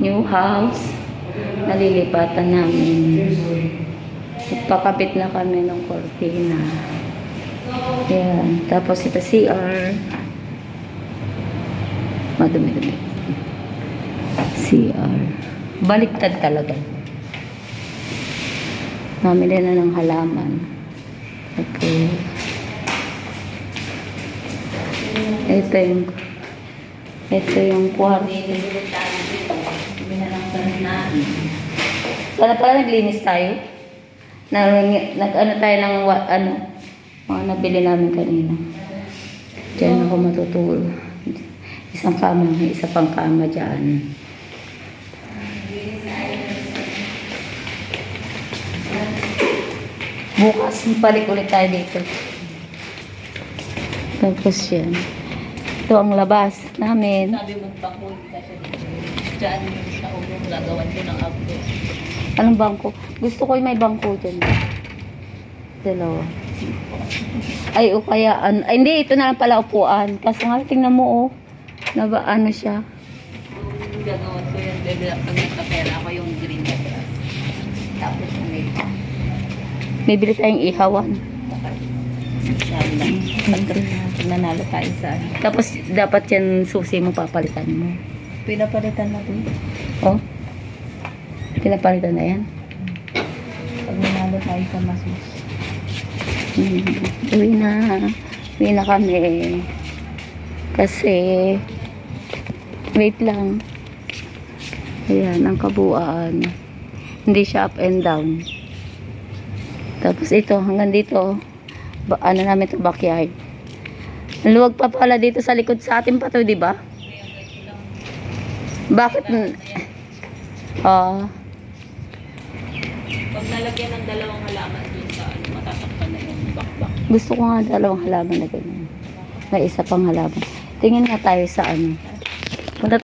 new house. Nalilipatan namin. Nagpakapit na kami ng cortina. Yan. Tapos ito CR. Madumi-dumi. CR. Baliktad talaga. Namili na ng halaman. Okay. Ito yung ito yung kwarto. Sana pala naglinis tayo. Nag, nag ano tayo ng ano, mga nabili namin kanina. Diyan ako matutulog. Isang kama, isa pang kama dyan. Bukas, balik ulit tayo dito. Tapos yan. Ito ang labas namin. Sabi mo bangko, hindi ka siya dito. Diyan yung sa ulo, gagawan ko ng outdoor. Anong bangko? Gusto ko yung may bangko dyan. Dalawa. Ay, o kaya, an ay, hindi, ito na lang pala upuan. Kaso nga, tingnan mo, oh. Na ba, ano siya? Yung gagawan ko yun, bebe, pag nagkapera ako yung green na grass. Tapos yung may Bibili tayong ihawan. Inshallah. Pag pag nanalo tayo sa ano. Tapos, dapat yan susi mo papalitan mo. Pinapalitan na din. Oh? Pinapalitan na yan? Pag nanalo tayo sa masus. Hmm. Uwi na. Uwi na kami. Kasi, wait lang. Ayan, ang kabuuan. Hindi siya up and down. Tapos ito, hanggang dito, ba, ano namin ito, backyard. Ang luwag pa pala dito sa likod sa atin pa to, di ba? Bakit? Ah, Pag nalagyan ng dalawang halaman dun sa ano, matatakpan na yung bakbak. gusto ko nga dalawang halaman na ganyan. May isa pang halaman. Tingin nga tayo sa ano. Punta